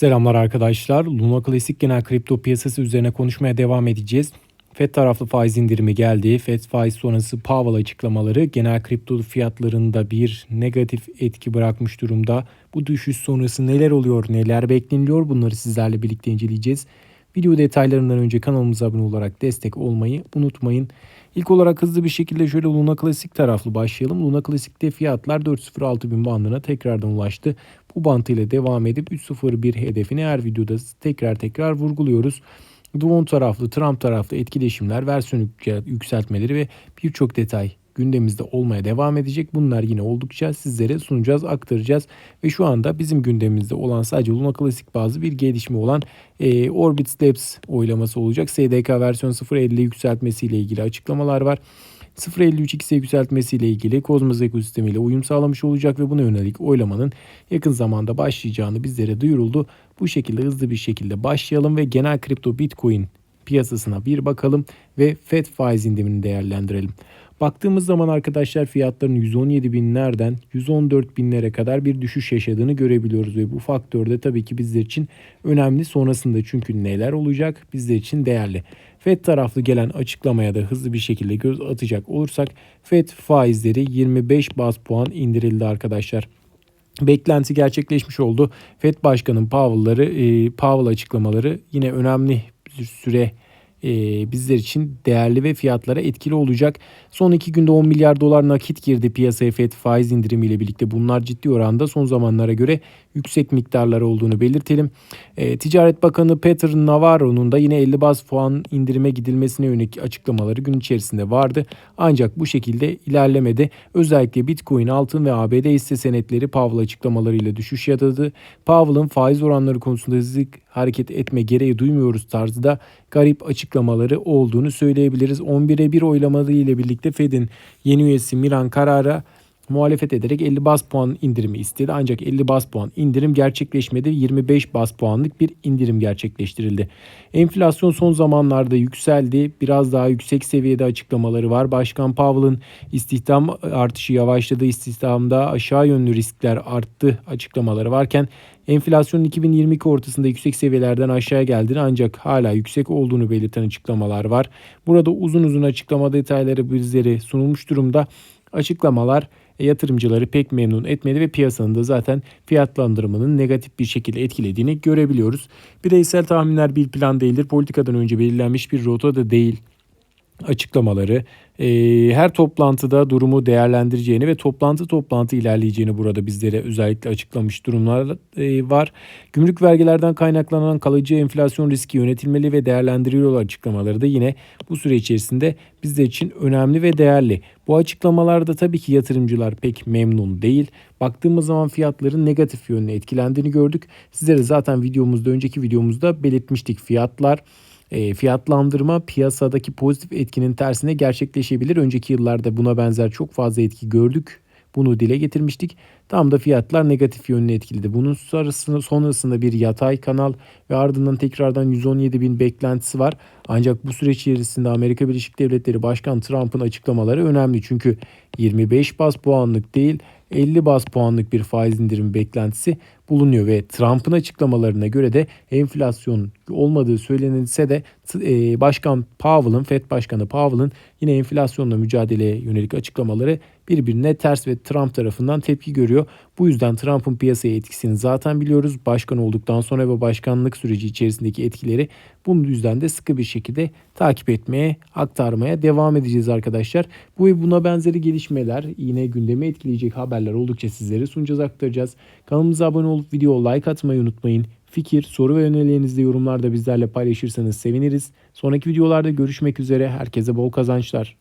Selamlar arkadaşlar. Luna Klasik genel kripto piyasası üzerine konuşmaya devam edeceğiz. FED taraflı faiz indirimi geldi. FED faiz sonrası Powell açıklamaları genel kripto fiyatlarında bir negatif etki bırakmış durumda. Bu düşüş sonrası neler oluyor, neler bekleniyor bunları sizlerle birlikte inceleyeceğiz. Video detaylarından önce kanalımıza abone olarak destek olmayı unutmayın. İlk olarak hızlı bir şekilde şöyle Luna Klasik taraflı başlayalım. Luna Klasik'te fiyatlar 4.06 bin bandına tekrardan ulaştı. Bu bant ile devam edip 3.01 hedefini her videoda tekrar tekrar vurguluyoruz. Duon taraflı, Trump taraflı etkileşimler, versiyon yükseltmeleri ve birçok detay gündemimizde olmaya devam edecek. Bunlar yine oldukça sizlere sunacağız, aktaracağız. Ve şu anda bizim gündemimizde olan sadece Luna Classic bazı bir gelişme olan e, Orbit Steps oylaması olacak. SDK versiyon 0.50 yükseltmesiyle ilgili açıklamalar var. 0.53x'e yükseltmesiyle ilgili Kozmos ekosistemiyle uyum sağlamış olacak ve buna yönelik oylamanın yakın zamanda başlayacağını bizlere duyuruldu. Bu şekilde hızlı bir şekilde başlayalım ve genel kripto Bitcoin piyasasına bir bakalım ve FED faiz indirimini değerlendirelim. Baktığımız zaman arkadaşlar fiyatların 117 binlerden 114 binlere kadar bir düşüş yaşadığını görebiliyoruz ve bu faktör de tabii ki bizler için önemli sonrasında çünkü neler olacak bizler için değerli. FED taraflı gelen açıklamaya da hızlı bir şekilde göz atacak olursak FED faizleri 25 bas puan indirildi arkadaşlar beklenti gerçekleşmiş oldu. FED Başkanı Powell'ları, e, Powell açıklamaları yine önemli bir süre e, bizler için değerli ve fiyatlara etkili olacak. Son iki günde 10 milyar dolar nakit girdi piyasaya FED faiz indirimiyle birlikte. Bunlar ciddi oranda son zamanlara göre yüksek miktarlar olduğunu belirtelim. E, Ticaret Bakanı Peter Navarro'nun da yine 50 baz puan indirime gidilmesine yönelik açıklamaları gün içerisinde vardı. Ancak bu şekilde ilerlemedi. Özellikle Bitcoin, altın ve ABD hisse senetleri Powell açıklamalarıyla düşüş yadadı. Powell'ın faiz oranları konusunda hızlı hareket etme gereği duymuyoruz tarzı da garip açıklamaları olduğunu söyleyebiliriz. 11'e 1 oylamaları ile birlikte Fed'in yeni üyesi Miran Karar'a muhalefet ederek 50 bas puan indirimi istedi. Ancak 50 bas puan indirim gerçekleşmedi. 25 bas puanlık bir indirim gerçekleştirildi. Enflasyon son zamanlarda yükseldi. Biraz daha yüksek seviyede açıklamaları var. Başkan Powell'ın istihdam artışı yavaşladı. İstihdamda aşağı yönlü riskler arttı açıklamaları varken enflasyonun 2022 ortasında yüksek seviyelerden aşağıya geldiğini ancak hala yüksek olduğunu belirten açıklamalar var. Burada uzun uzun açıklama detayları bizlere sunulmuş durumda. Açıklamalar yatırımcıları pek memnun etmedi ve piyasanın da zaten fiyatlandırmanın negatif bir şekilde etkilediğini görebiliyoruz. Bireysel tahminler bir plan değildir. Politikadan önce belirlenmiş bir rota da değil açıklamaları e, her toplantıda durumu değerlendireceğini ve toplantı toplantı ilerleyeceğini burada bizlere özellikle açıklamış durumlar e, var. Gümrük vergilerden kaynaklanan kalıcı enflasyon riski yönetilmeli ve değerlendiriliyor açıklamaları da yine bu süre içerisinde bizler için önemli ve değerli. Bu açıklamalarda tabii ki yatırımcılar pek memnun değil. Baktığımız zaman fiyatların negatif yönüne etkilendiğini gördük. Sizlere zaten videomuzda önceki videomuzda belirtmiştik fiyatlar e, fiyatlandırma piyasadaki pozitif etkinin tersine gerçekleşebilir. Önceki yıllarda buna benzer çok fazla etki gördük. Bunu dile getirmiştik. Tam da fiyatlar negatif yönüne etkiledi. Bunun sonrasında, sonrasında bir yatay kanal ve ardından tekrardan 117 bin beklentisi var. Ancak bu süreç içerisinde Amerika Birleşik Devletleri Başkan Trump'ın açıklamaları önemli. Çünkü 25 bas puanlık değil 50 bas puanlık bir faiz indirimi beklentisi bulunuyor ve Trump'ın açıklamalarına göre de enflasyon olmadığı söylenilse de e, Başkan Powell'ın, Fed Başkanı Powell'ın yine enflasyonla mücadeleye yönelik açıklamaları birbirine ters ve Trump tarafından tepki görüyor. Bu yüzden Trump'ın piyasaya etkisini zaten biliyoruz. Başkan olduktan sonra ve başkanlık süreci içerisindeki etkileri bunun yüzden de sıkı bir şekilde takip etmeye, aktarmaya devam edeceğiz arkadaşlar. Bu ve buna benzeri gelişmeler yine gündemi etkileyecek haberler oldukça sizlere sunacağız, aktaracağız. Kanalımıza abone olup video like atmayı unutmayın. Fikir, soru ve önerilerinizi yorumlarda bizlerle paylaşırsanız seviniriz. Sonraki videolarda görüşmek üzere. Herkese bol kazançlar.